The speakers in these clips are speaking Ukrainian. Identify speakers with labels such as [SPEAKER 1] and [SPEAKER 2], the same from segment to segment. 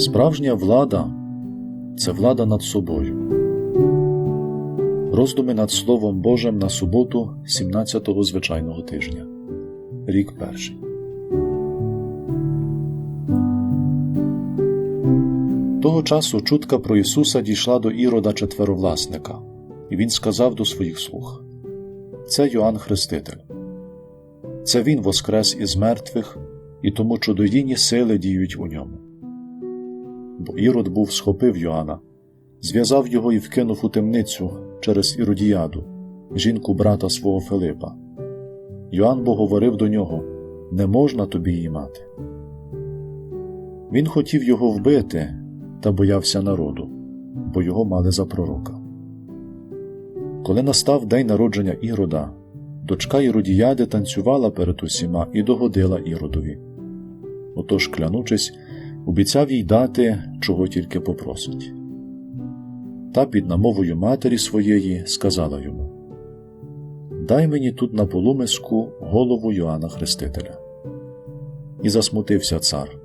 [SPEAKER 1] Справжня влада це влада над собою. Роздуми над Словом Божим на суботу 17-го звичайного тижня. Рік перший. Того часу чутка про Ісуса дійшла до Ірода четверовласника, і він сказав до своїх слуг: Це Йоанн Хреститель. Це він воскрес із мертвих, і тому чудодійні сили діють у ньому. Бо Ірод був схопив Йоанна, зв'язав його і вкинув у темницю через Іродіяду, жінку брата свого Филипа. Йоанн бо говорив до нього: Не можна тобі її мати. Він хотів його вбити, та боявся народу, бо його мали за пророка. Коли настав день народження Ірода, дочка Іродіяди танцювала перед усіма і догодила Іродові. Отож, клянучись, обіцяв їй дати, чого тільки попросить. Та під намовою матері своєї сказала йому: Дай мені тут на полумиску голову Йоанна Хрестителя. І засмутився цар,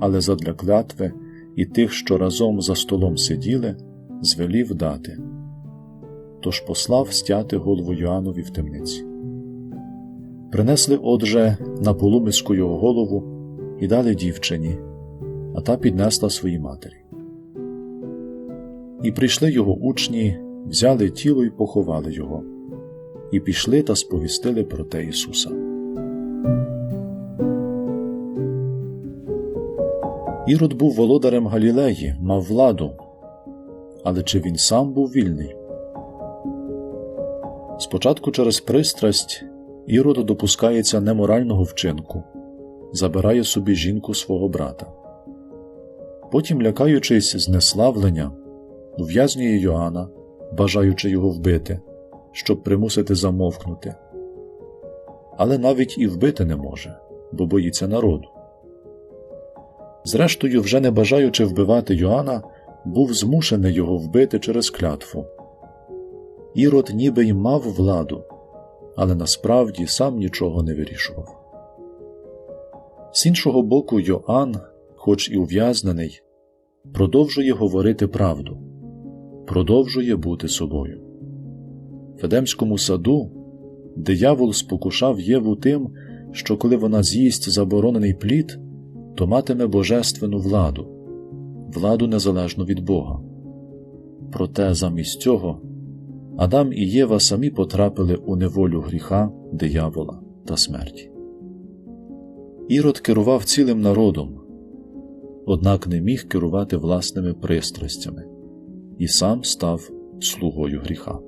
[SPEAKER 1] але задля клятви і тих, що разом за столом сиділи, звелів дати. Тож послав стяти голову Йоаннові в темниці. Принесли, отже, на полумиску його голову і дали дівчині, а та піднесла своїй матері. І прийшли його учні, взяли тіло і поховали його, і пішли та сповістили про те Ісуса. Ірод був володарем Галілеї, мав владу, але чи він сам був вільний? Спочатку через пристрасть Ірод допускається неморального вчинку, забирає собі жінку свого брата. Потім, лякаючись знеславлення, ув'язнює Йоанна, бажаючи його вбити, щоб примусити замовкнути. Але навіть і вбити не може, бо боїться народу. Зрештою, вже не бажаючи вбивати Йоанна, був змушений його вбити через клятву. Ірод ніби й мав владу, але насправді сам нічого не вирішував. З іншого боку, Йоанн, хоч і ув'язнений, продовжує говорити правду, продовжує бути собою. В Едемському саду диявол спокушав Єву тим, що коли вона з'їсть заборонений плід, то матиме божественну владу, владу незалежну від Бога. Проте замість цього Адам і Єва самі потрапили у неволю гріха, диявола та смерті. Ірод керував цілим народом, однак не міг керувати власними пристрастями і сам став слугою гріха.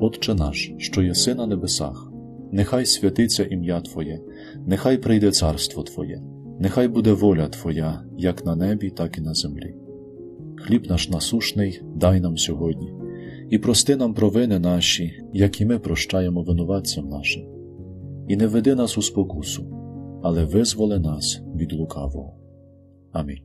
[SPEAKER 1] Отче наш, що єси на небесах, нехай святиться ім'я Твоє, нехай прийде царство Твоє, нехай буде воля Твоя, як на небі, так і на землі. Хліб наш насушний дай нам сьогодні, і прости нам провини наші, як і ми прощаємо винуватцям нашим, і не веди нас у спокусу, але визволи нас від лукавого. Amém.